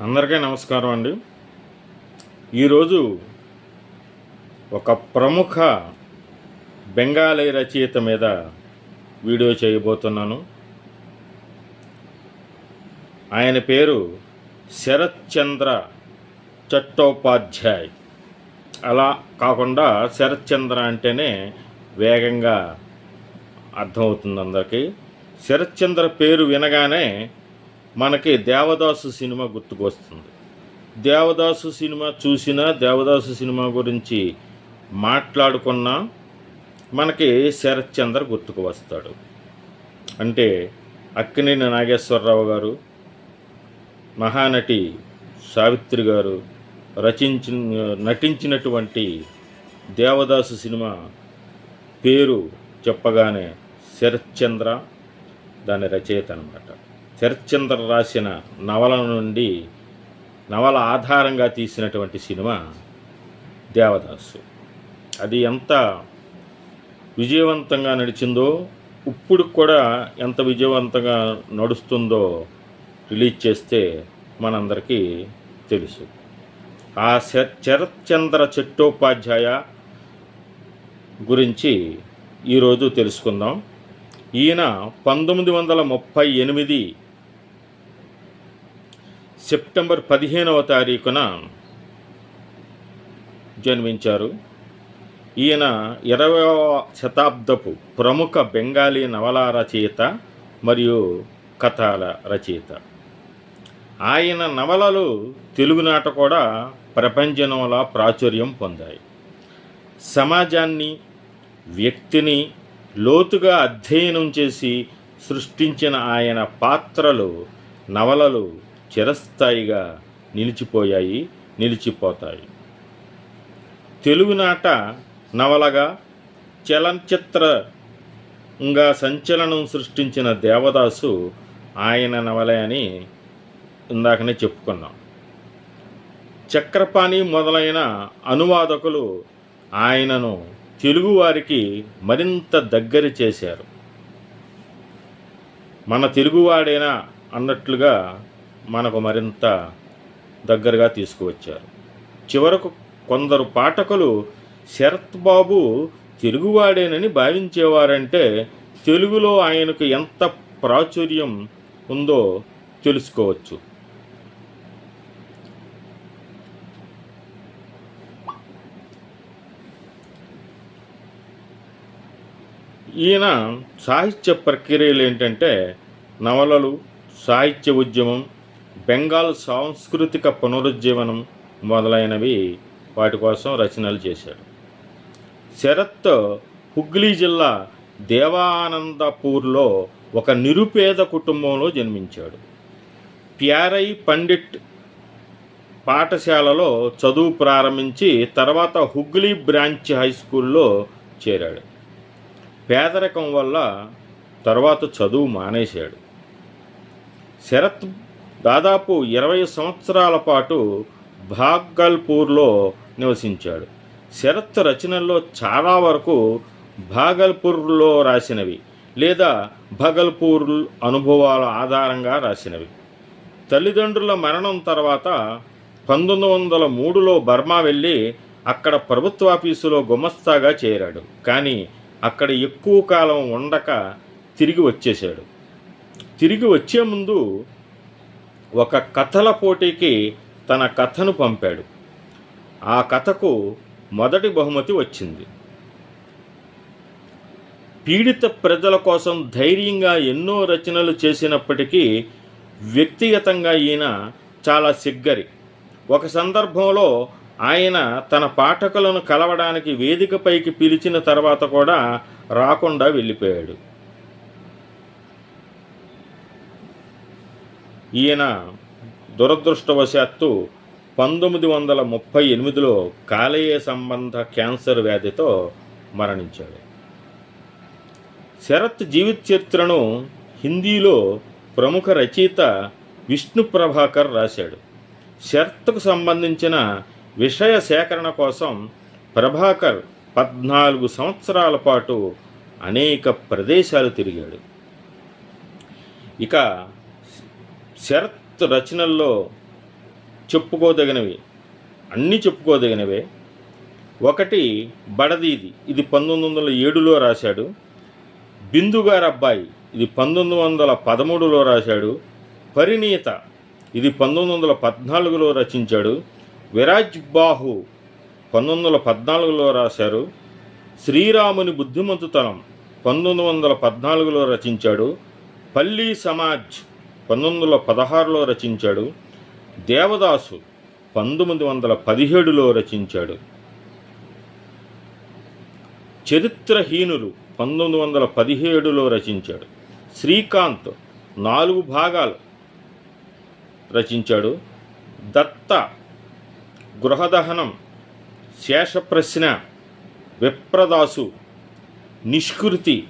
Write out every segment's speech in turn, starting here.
అందరికీ నమస్కారం అండి. ఈరోజు ఒక ప్రముఖ బెంగాలీ రచయిత మీద వీడియో చేయబోతున్నాను. ఆయన పేరు శరత్ చంద్ర చట్టోపాధ్యాయ్. అలా కాకుండా శరత్ చంద్ర అంటేనే వేగంగా అర్థమవుతుంది అందరికీ. శరత్ చంద్ర పేరు వినగానే మనకి దేవదాసు సినిమా గుర్తుకొస్తుంది. దేవదాసు సినిమా చూసినా దేవదాసు సినిమా గురించి మాట్లాడుకున్నా మనకి శరత్ చంద్ర గుర్తుకు వస్తాడు. అంటే అక్కినేని నాగేశ్వరరావు గారు మహానటి సావిత్రి గారు రచించి నటించినటువంటి దేవదాసు సినిమా పేరు చెప్పగానే శరత్ చంద్ర దాని రచయిత అనమాట శరత్చంద్ర రాసిన నవల నుండి నవల ఆధారంగా తీసినటువంటి సినిమా దేవదాసు. అది ఎంత విజయవంతంగా నడిచిందో ఇప్పుడు కూడా ఎంత విజయవంతంగా నడుస్తుందో రిలీజ్ చేస్తే మనందరికీ తెలుసు. ఆ శరత్చంద్ర చట్టోపాధ్యాయ గురించి ఈరోజు తెలుసుకుందాం. ఈయన పంతొమ్మిది వందల ముప్పై ఎనిమిది సెప్టెంబర్ పదిహేనవ తారీఖున జన్మించారు. ఈయన ఇరవయవ శతాబ్దపు ప్రముఖ బెంగాలీ నవలా రచయిత మరియు కథల రచయిత. ఆయన నవలలు తెలుగునాట కూడా ప్రపంచంలా ప్రాచుర్యం పొందాయి. సమాజాన్ని వ్యక్తిని లోతుగా అధ్యయనం చేసి సృష్టించిన ఆయన పాత్రలు నవలలు చిరస్థాయిగా నిలిచిపోయాయి నిలిచిపోతాయి. తెలుగునాట నవలగా చలనచిత్రంగా సంచలనం సృష్టించిన దేవదాసు ఆయన నవలే అని ఇందాకనే చెప్పుకున్నాం. చక్రపాణి మొదలైన అనువాదకులు ఆయనను తెలుగువారికి మరింత దగ్గర చేశారు. మన తెలుగువాడేనా అన్నట్లుగా మనకు మరింత దగ్గరగా తీసుకువచ్చారు. చివరకు కొందరు పాఠకులు శరత్ బాబు తెలుగువాడేనని భావించేవారంటే తెలుగులో ఆయనకు ఎంత ప్రాచుర్యం ఉందో తెలుసుకోవచ్చు. ఈయన సాహిత్య ప్రక్రియలు ఏంటంటే నవలలు సాహిత్య ఉద్యమం బెంగాల్ సాంస్కృతిక పునరుజ్జీవనం మొదలైనవి వాటి కోసం రచనలు చేశాడు. శరత్ హుగ్లీ జిల్లా దేవానందపూర్లో ఒక నిరుపేద కుటుంబంలో జన్మించాడు. ప్యారై పండిట్ పాఠశాలలో చదువు ప్రారంభించి తర్వాత హుగ్లీ బ్రాంచ్ హై స్కూల్లో చేరాడు. పేదరికం వల్ల తర్వాత చదువు మానేశాడు. శరత్ దాదాపు ఇరవై సంవత్సరాల పాటు భాగల్పూర్లో నివసించాడు. శరత్ రచనల్లో చాలా వరకు భాగల్పూర్లో రాసినవి లేదా భగల్పూర్ అనుభవాల ఆధారంగా రాసినవి. తల్లిదండ్రుల మరణం తర్వాత పంతొమ్మిది వందల మూడులో బర్మా వెళ్ళి అక్కడ ప్రభుత్వ ఆఫీసులో గుమస్తాగా చేరాడు. కానీ అక్కడ ఎక్కువ కాలం ఉండక తిరిగి వచ్చేశాడు. తిరిగి వచ్చే ముందు ఒక కథల పోటీకి తన కథను పంపాడు. ఆ కథకు మొదటి బహుమతి వచ్చింది. పీడిత ప్రజల కోసం ధైర్యంగా ఎన్నో రచనలు చేసినప్పటికీ వ్యక్తిగతంగా ఈయన చాలా సిగ్గరి. ఒక సందర్భంలో ఆయన తన పాఠకులను కలవడానికి వేదికపైకి పిలిచిన తర్వాత కూడా రాకుండా వెళ్ళిపోయాడు. ఈయన దురదృష్టవశాత్తు పంతొమ్మిది వందల ముప్పై ఎనిమిదిలో కాలేయ సంబంధ క్యాన్సర్ వ్యాధితో మరణించాడు. శరత్ జీవిత చరిత్రను హిందీలో ప్రముఖ రచయిత విష్ణు ప్రభాకర్ రాశాడు. శరత్కు సంబంధించిన విషయ సేకరణ కోసం ప్రభాకర్ పద్నాలుగు సంవత్సరాల పాటు అనేక ప్రదేశాలు తిరిగాడు. ఇక శరత్ రచనల్లో చెప్పుకోదగినవి అన్నీ చెప్పుకోదగినవే. ఒకటి బడదీది ఇది పంతొమ్మిది వందల ఏడులో రాశాడు. బిందుగారు అబ్బాయి ఇది పంతొమ్మిది వందల పదమూడులో రాశాడు. పరిణీత ఇది పంతొమ్మిది వందల పద్నాలుగులో రచించాడు. విరాజ్ బాహు పంతొమ్మిది వందల పద్నాలుగులో రాశారు. శ్రీరాముని బుద్ధిమంతుతనం పంతొమ్మిది వందల పద్నాలుగులో రచించాడు. పల్లీ సమాజ్ పంతొమ్మిది వందల పదహారులో రచించాడు. దేవదాసు పంతొమ్మిది వందల పదిహేడులో రచించాడు. చరిత్రహీనులు పంతొమ్మిది వందల పదిహేడులో రచించాడు. శ్రీకాంత్ నాలుగు భాగాలు రచించాడు. దత్త గృహదహనం శేషప్రశ్న విప్రదాసు నిష్కృతి.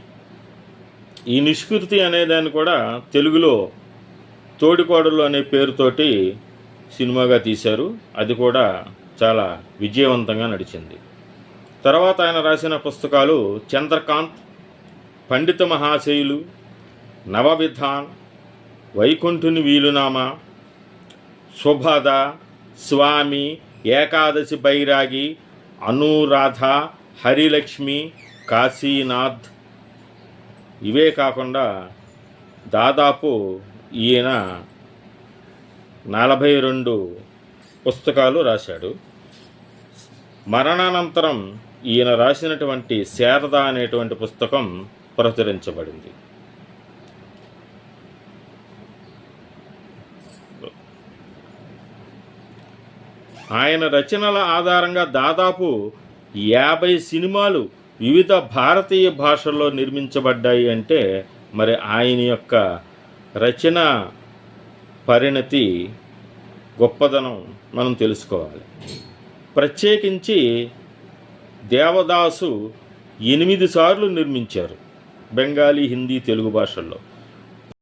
ఈ నిష్కృతి అనేదాన్ని కూడా తెలుగులో తోడికోడలు అనే పేరుతోటి సినిమాగా తీశారు. అది కూడా చాలా విజయవంతంగా నడిచింది. తర్వాత ఆయన రాసిన పుస్తకాలు చంద్రకాంత్ పండిత మహాశయులు నవవిధాన్ వైకుంఠుని వీలునామా శుభద స్వామి ఏకాదశి బైరాగి అనురాధ హరిలక్ష్మి కాశీనాథ్. ఇవే కాకుండా దాదాపు ఈయన నలభై రెండు పుస్తకాలు రాశాడు. మరణానంతరం ఈయన రాసినటువంటి శారద అనేటువంటి పుస్తకం ప్రచురించబడింది. ఆయన రచనల ఆధారంగా దాదాపు యాభై సినిమాలు వివిధ భారతీయ భాషల్లో నిర్మించబడ్డాయి అంటే మరి ఆయన యొక్క రచన పరిణతి గొప్పదనం మనం తెలుసుకోవాలి. ప్రత్యేకించి దేవదాసు ఎనిమిది సార్లు నిర్మించారు బెంగాలీ హిందీ తెలుగు భాషల్లో.